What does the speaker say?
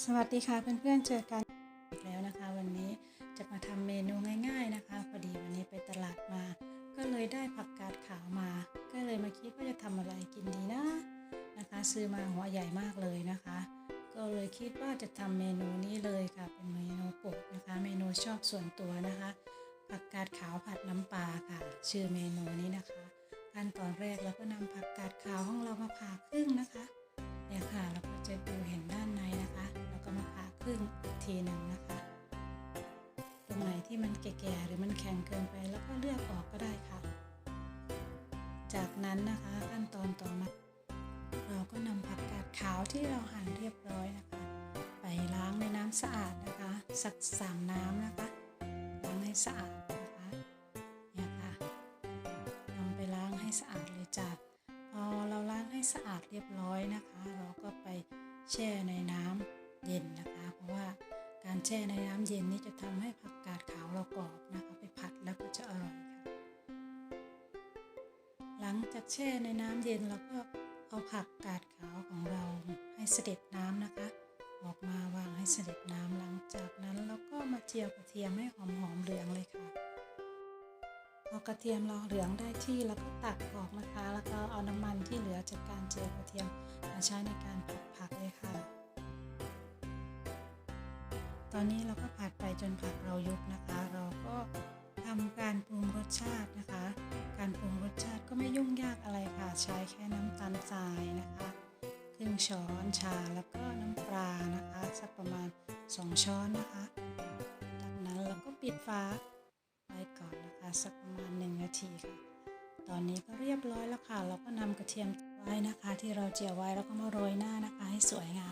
สวัสดีค่ะเพื่อนๆเจอกันอีกแล้วนะคะ วันนี้จะมาทำเมนูง่ายๆนะคะ พอดีวันนี้ไปตลาดมา ก็เลยได้ผักกาดขาวมา ก็เลยมาคิดว่าจะทำอะไรกินดีนะนะคะ ซื้อมาหัวใหญ่มากเลยนะคะ ก็เลยคิดว่าจะทำเมนูนี้เลยค่ะ เป็นเมนูโปรดนะคะ เมนูชอบส่วนตัวนะคะ ผักกาดขาวผัดน้ำปลาค่ะ ชื่อเมนูนี้นะคะ ขั้นตอนแรกเราก็นำผักกาดขาวของเรามาผ่าครึ่ง ที่มันแก่ๆหรือมันแข็งเกินไปแล้วก็เลือกออกก็ได้ค่ะ จากนั้นนะคะขั้นตอนต่อมา เราก็นำผักกาดขาวที่เราหั่นเรียบร้อยนะคะ ไปล้างในน้ำสะอาดนะคะ สักสามน้ำนะคะล้างให้สะอาดนะคะเนี่ยค่ะนำไปล้างให้สะอาดเลยจ้ะพอเราล้างให้สะอาดเรียบร้อยนะคะ เราก็ไปแช่ในน้ำเย็นนะคะ เพราะว่า การแช่ในน้ำเย็นนี่จะทำให้ผักกาดขาวเรากรอบนะคะไปผัดแล้วก็จะอร่อยค่ะ หลังจากแช่ในน้ำเย็นเราก็เอาผักกาดขาวของเราให้เสด็จน้ำนะคะ ออกมาวางให้เสด็จน้ำหลังจากนั้นเราก็มาเจียวกระเทียมให้หอมๆเหลืองเลยค่ะพอกระเทียมเราเหลืองได้ที่แล้วก็ตักออกนะคะ แล้วก็เอาน้ำมันที่เหลือจากการเจียวกระเทียมมาใช้ในการผัด ตอนนี้เราก็ผัดไปจนผักเรายุบนะคะ เราก็ทำการปรุงรสชาตินะคะ การปรุงรสชาติก็ไม่ยุ่งยากอะไรค่ะ ใช้แค่น้ำตาลทรายนะคะครึ่งช้อนชาแล้วก็น้ำปลานะคะ สักประมาณ 2 ช้อนนะคะ จากนั้นเราก็ปิดฝาไว้ก่อนนะคะ สักประมาณหนึ่งนาทีค่ะ ตอนนี้ก็เรียบร้อยแล้วค่ะ เราก็นำกระเทียมไว้นะคะ ที่เราเจียวไว้แล้วก็มาโรยหน้านะคะ ให้สวยงาม